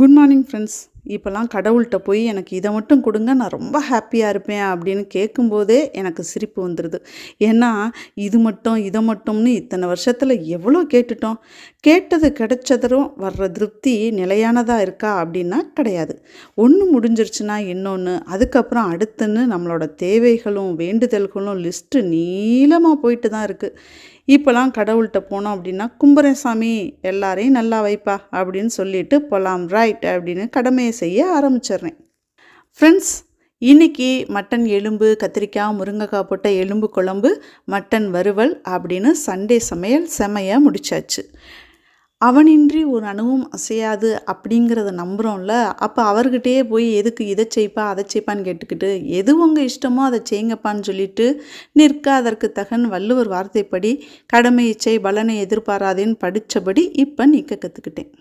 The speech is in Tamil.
குட் மார்னிங் ஃப்ரெண்ட்ஸ் இப்போல்லாம் கடவுள்கிட்ட போய் எனக்கு இதை மட்டும் கொடுங்க நான் ரொம்ப ஹாப்பியாக இருப்பேன் அப்படின்னு கேட்கும்போதே எனக்கு சிரிப்பு வந்துடுது ஏன்னா இது மட்டும் இதை மட்டும்னு இத்தனை வருஷத்தில் எவ்வளோ கேட்டுட்டோம். கேட்டது கிடைச்சதும் வர்ற திருப்தி நிலையானதாக இருக்கா அப்படின்னா கிடையாது. ஒன்று முடிஞ்சிருச்சுன்னா இன்னொன்று அதுக்கப்புறம் அடுத்துன்னு நம்மளோட தேவைகளும் வேண்டுதல்களும் லிஸ்ட்டு நீளமாக போயிட்டு தான் இருக்குது இப்போலாம் கடவுள்கிட்ட போனோம் அப்படின்னா கும்பரசாமி சாமி எல்லாரையும் நல்லா வைப்பா அப்படின்னு சொல்லிட்டு போகலாம் ரைட் அப்படின்னு கடமையை செய்ய ஆரம்பிச்சிடுறேன். ஃப்ரெண்ட்ஸ் இன்னைக்கு மட்டன் எலும்பு கத்திரிக்காய் முருங்கைக்காய் போட்ட எலும்பு குழம்பு மட்டன் வறுவல் அப்படின்னு சண்டே சமையல் செமையாக முடிச்சாச்சு. அவனின்றி ஒரு அணுவும் அசையாது அப்படிங்கிறத நம்புகிறோம்ல அப்போ அவர்கிட்டயே போய் எதுக்கு இதை செய்ப்பா அதை செய்ப்பான்னு கேட்டுக்கிட்டு எது உங்கள் இஷ்டமோ அதை செய்யுங்கப்பான்னு சொல்லிட்டு நிற்க அதற்கு தகன் வள்ளுவர் வார்த்தைப்படி கடமை இச்சை பலனை எதிர்பாராதேன்னு படித்தபடி இப்போ நிற்க கற்றுக்கிட்டேன்